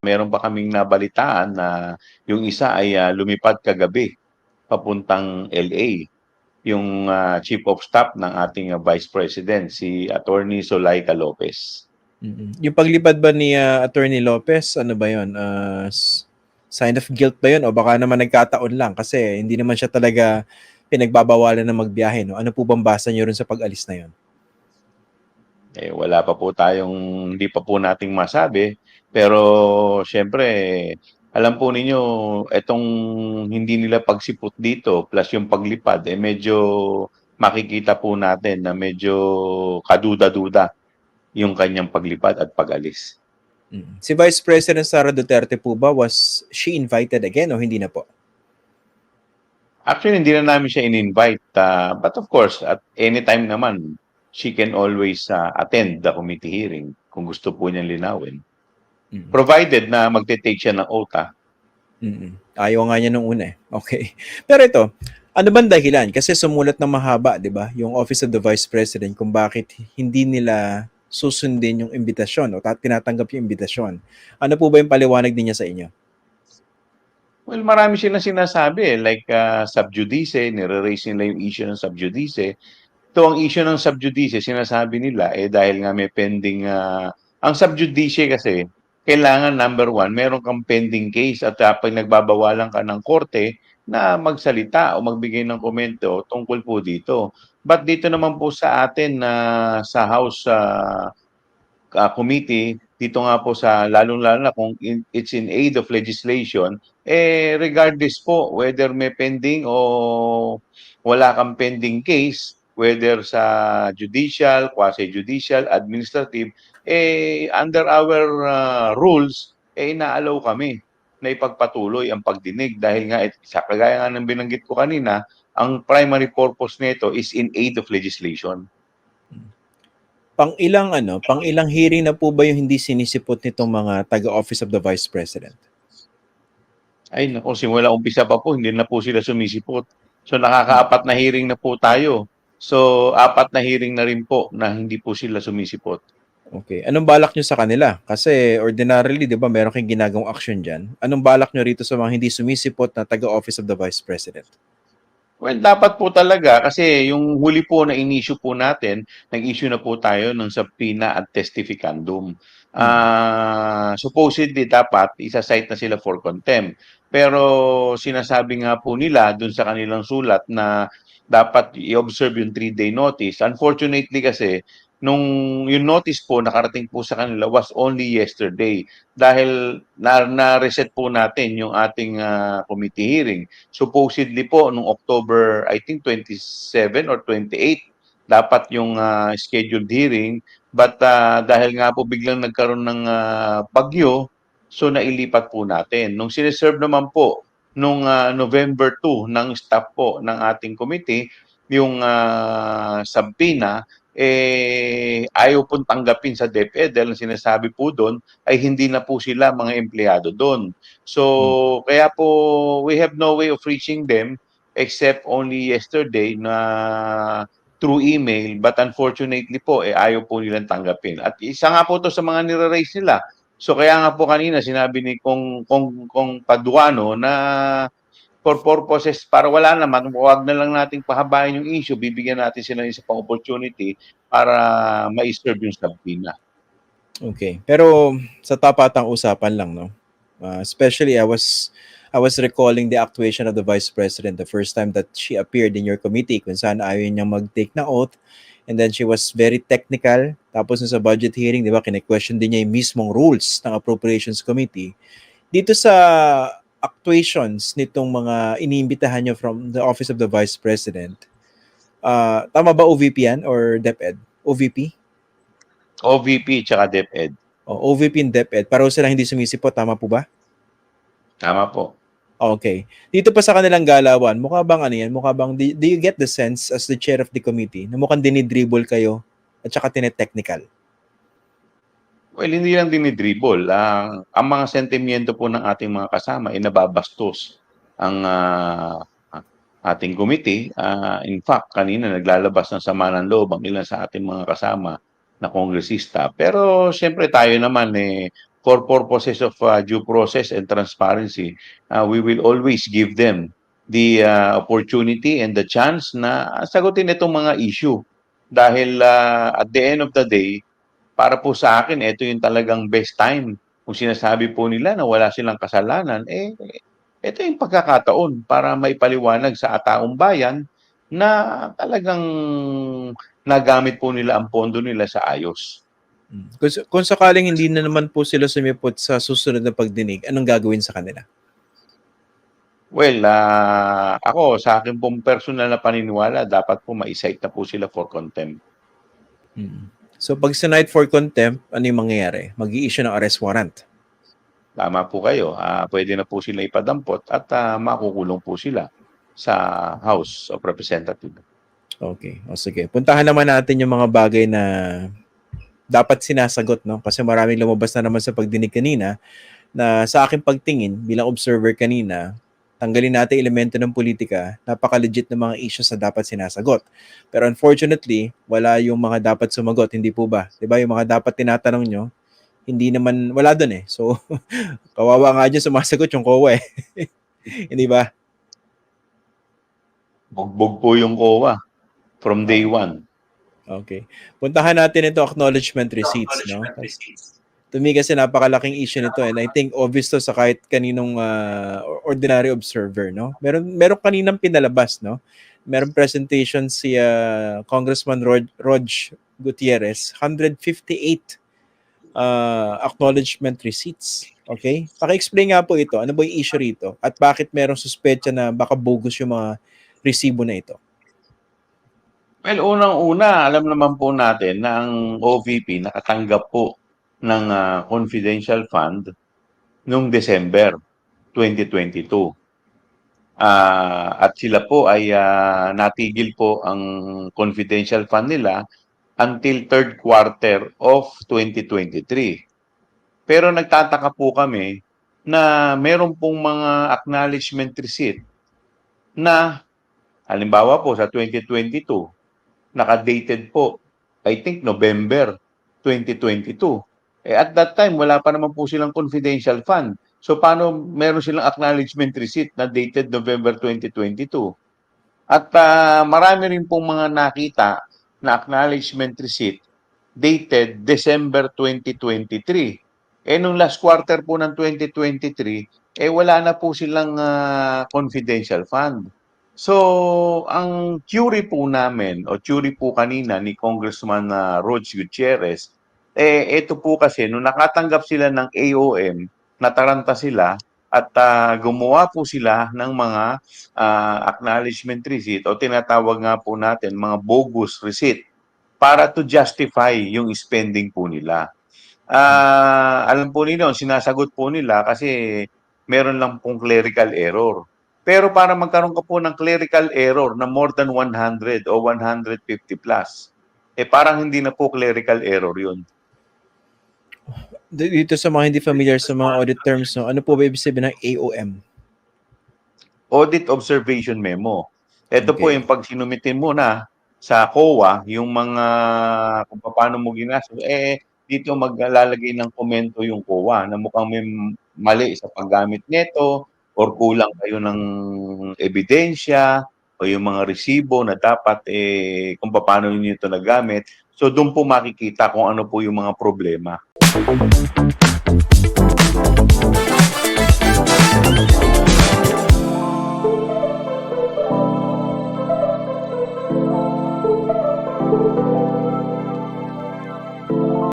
meron pa kaming nabalitaan na yung isa ay ah, lumipad kagabi papuntang LA. Yung ah, chief of staff ng ating ah, vice president, si Attorney Zulaika Lopez. Mm. Yung paglipad ba ni ah, Attorney Lopez, ano ba yun? S- sign of guilt ba yun? O baka naman nagkataon lang kasi hindi naman siya talaga pinagbabawalan na magbiyahe. No? Ano po bang basa niyo rin sa pag-alis na yun? Eh, wala pa po tayong, hindi pa po nating masabi. Pero, syempre, alam po ninyo, itong hindi nila pagsipot dito, plus yung paglipad, eh medyo makikita po natin na medyo kaduda-duda yung kanyang paglipad at pag-alis. Mm. Si Vice President Sara Duterte po ba, was she invited again o hindi na po? Actually, hindi na namin siya in-invite. ah, but of course, at any time naman, she can always ah, attend the committee hearing kung gusto po niyang linawin. Mm. Provided na magte-take siya ng oath. ah. Mm. Ayaw nga niya nung una eh. Okay. Pero ito, ano bang dahilan? Kasi sumulat ng mahaba, di ba? Yung Office of the Vice President kung bakit hindi nila susundin yung imbitasyon o ta- tinatanggap yung imbitasyon. Ano po ba yung paliwanag din niya sa inyo? Well, marami silang sinasabi eh, like uh, subjudice, nire-raise nila yung issue ng subjudice. Ito ang issue ng subjudice, sinasabi nila eh dahil nga may pending ah, ang subjudice kasi kailangan number one, meron kang pending case at uh, pag nagbabawalan ka ng korte na magsalita o magbigay ng komento tungkol po dito. But dito naman po sa atin na sa House ah, ah, Committee, dito nga po sa lalong-lalo na kung in- it's in aid of legislation, eh regardless po whether may pending o wala kang pending case, whether sa judicial, quasi-judicial, administrative, eh under our ah, rules, eh inaalaw kami na ipagpatuloy ang pagdinig dahil nga it, sa kagaya nga ng binanggit ko kanina, ang primary purpose nito is in aid of legislation. Pang ilang ano, pang ilang hearing na po ba yung hindi sinisipot nitong mga taga-Office of the Vice President? Ay naku, simula umpisa pa po, hindi na po sila sumisipot. So nakakaapat na hearing na po tayo. So apat na hearing na rin po na hindi po sila sumisipot. Okay. Anong balak nyo sa kanila? Kasi ordinarily, di ba, meron kayong ginagawang action dyan. Anong balak nyo rito sa mga hindi sumisipot na taga-Office of the Vice President? Well, dapat po talaga kasi yung huli po na in-issue po natin, nag-issue na po tayo ng subpoena at testificandum. Ah, supposedly dapat isa-cite na sila for contempt. Pero sinasabi nga po nila dun sa kanilang sulat na dapat i-observe yung three-day notice. Unfortunately kasi, nung yung notice po nakarating po sa kanila was only yesterday. Dahil na, na-reset po natin yung ating ah, committee hearing. Supposedly po nung October I think 27 or 28 dapat yung ah, scheduled hearing. But ah, dahil nga po biglang nagkaroon ng ah, bagyo so nailipat po natin. Nung sineserve naman po nung ah, November 2 ng staff po ng ating committee yung uh, subpoena eh ayaw pong tanggapin sa DepEd dahil sinasabi po doon ay hindi na po sila mga empleyado doon. So, kaya po we have no way of reaching them except only yesterday na through email but unfortunately po eh ayaw po nilang tanggapin. At isa nga po to sa mga nire-raise nila. So kaya nga po kanina sinabi ni Kong Kong Kong Paduano na for purposes para wala naman, huwag na lang nating pahabain yung issue, bibigyan natin sila ng isa pang opportunity para ma-serve yung subpoena. Okay. Pero sa tapatang usapan lang, no? Uh, especially, I was I was recalling the actuation of the Vice President the first time that she appeared in your committee kung saan ayaw niyang mag-take na oath and then she was very technical. Tapos sa budget hearing, di ba, kine-question din niya yung mismong rules ng Appropriations Committee. Dito sa actuations nitong mga iniimbitahan niyo from the Office of the Vice President, uh, tama ba OVP yan or DepEd? OVP? OVP tsaka DepEd. O, OVP and DepEd. Pareho silang hindi sumisipot. Tama po ba? Tama po. Okay. Dito pa sa kanilang galawan, mukha bang ano yan? Mukha bang, do, do you get the sense as the chair of the committee na mukhang dinidribble kayo at saka tinetechnical? Well, hindi lang dinidribble. Ang ang mga sentimiento po ng ating mga kasama ay nababastos ang ah, ating committee. Ah, in fact, kanina naglalabas ng sama ng loob ang ilan sa ating mga kasama na kongresista. Pero siyempre tayo naman eh for purposes of uh, due process and transparency, uh, we will always give them the uh, opportunity and the chance na sagutin itong mga issue. Dahil uh, at the end of the day, para po sa akin, ito yung talagang best time. Kung sinasabi po nila na wala silang kasalanan, eh, ito yung pagkakataon para maipaliwanag sa ataong bayan na talagang nagamit po nila ang pondo nila sa ayos. Mm. Kung, kung sakaling hindi na naman po sila sumipot sa susunod na pagdinig, anong gagawin sa kanila? Well, ah, ako, sa akin pong personal na paniniwala, dapat po ma-cite na po sila for contempt. Mm. So pag sinight for contempt, ano yung mangyayari? mag issue ng arrest warrant. Tama po kayo. Ah, pwede na po sila ipadampot at ah, makukulong po sila sa House of Representatives. Okay. O sige. Puntahan naman natin yung mga bagay na dapat sinasagot, no? Kasi maraming lumabas na naman sa pagdinig kanina na sa aking pagtingin bilang observer kanina, tanggalin natin elemento ng politika, napaka-legit ng mga issues na dapat sinasagot. Pero unfortunately, wala yung mga dapat sumagot, hindi po ba? 'Di ba Yung mga dapat tinatanong nyo, hindi naman, wala doon eh. So, kawawa nga dyan sumasagot yung COA eh. hindi ba? Bugbog po yung COA from day one. Okay. Puntahan natin ito, acknowledgement receipts, no? To me kasi napakalaking issue nito and I think obvious to sa kahit kaninong uh, ordinary observer, no? Meron meron kaninang pinalabas, no? Meron presentation si uh, Congressman Rod, Rog Gutierrez, 158 uh, acknowledgement receipts. Okay? Paki-explain nga po ito. Ano ba yung issue rito? At bakit merong suspecha na baka bogus yung mga resibo na ito? Well, unang-una, alam naman po natin na ang OVP nakatanggap po ng ah, confidential fund noong December 2022. Ah, at sila po ay ah, natigil po ang confidential fund nila until third quarter of 2023. Pero nagtataka po kami na meron pong mga acknowledgement receipt na halimbawa po sa 2022 nakadated po I think November 2022. Eh at that time wala pa naman po silang confidential fund. So paano meron silang acknowledgement receipt na dated November 2022? At ah, marami rin pong mga nakita na acknowledgement receipt dated December 2023. Eh nung last quarter po ng 2023, eh wala na po silang ah, confidential fund. So, ang theory po namin, o theory po kanina ni Congressman uh, Rog Gutierrez, eh, ito po kasi, nung nakatanggap sila ng AOM, nataranta sila, at ah, gumawa po sila ng mga ah, acknowledgement receipt o tinatawag nga po natin mga bogus receipt para to justify yung spending po nila. Ah, alam po ninyo, sinasagot po nila kasi meron lang pong clerical error. Pero para magkaroon ka po ng clerical error na more than 100 o 150 plus, eh parang hindi na po clerical error yun. Dito sa mga hindi familiar sa mga audit terms, no, ano po ba ibig sabihin ng AOM? Audit Observation Memo. Ito po Okay. yung pag sinumitin mo na sa COA, yung mga kung paano mo ginastos, eh dito maglalagay ng komento yung COA na mukhang may mali sa paggamit nito or kulang kayo ng ebidensya o yung mga resibo na dapat eh kung paano niyo ito nagamit. So doon po makikita kung ano po yung mga problema. Thank you.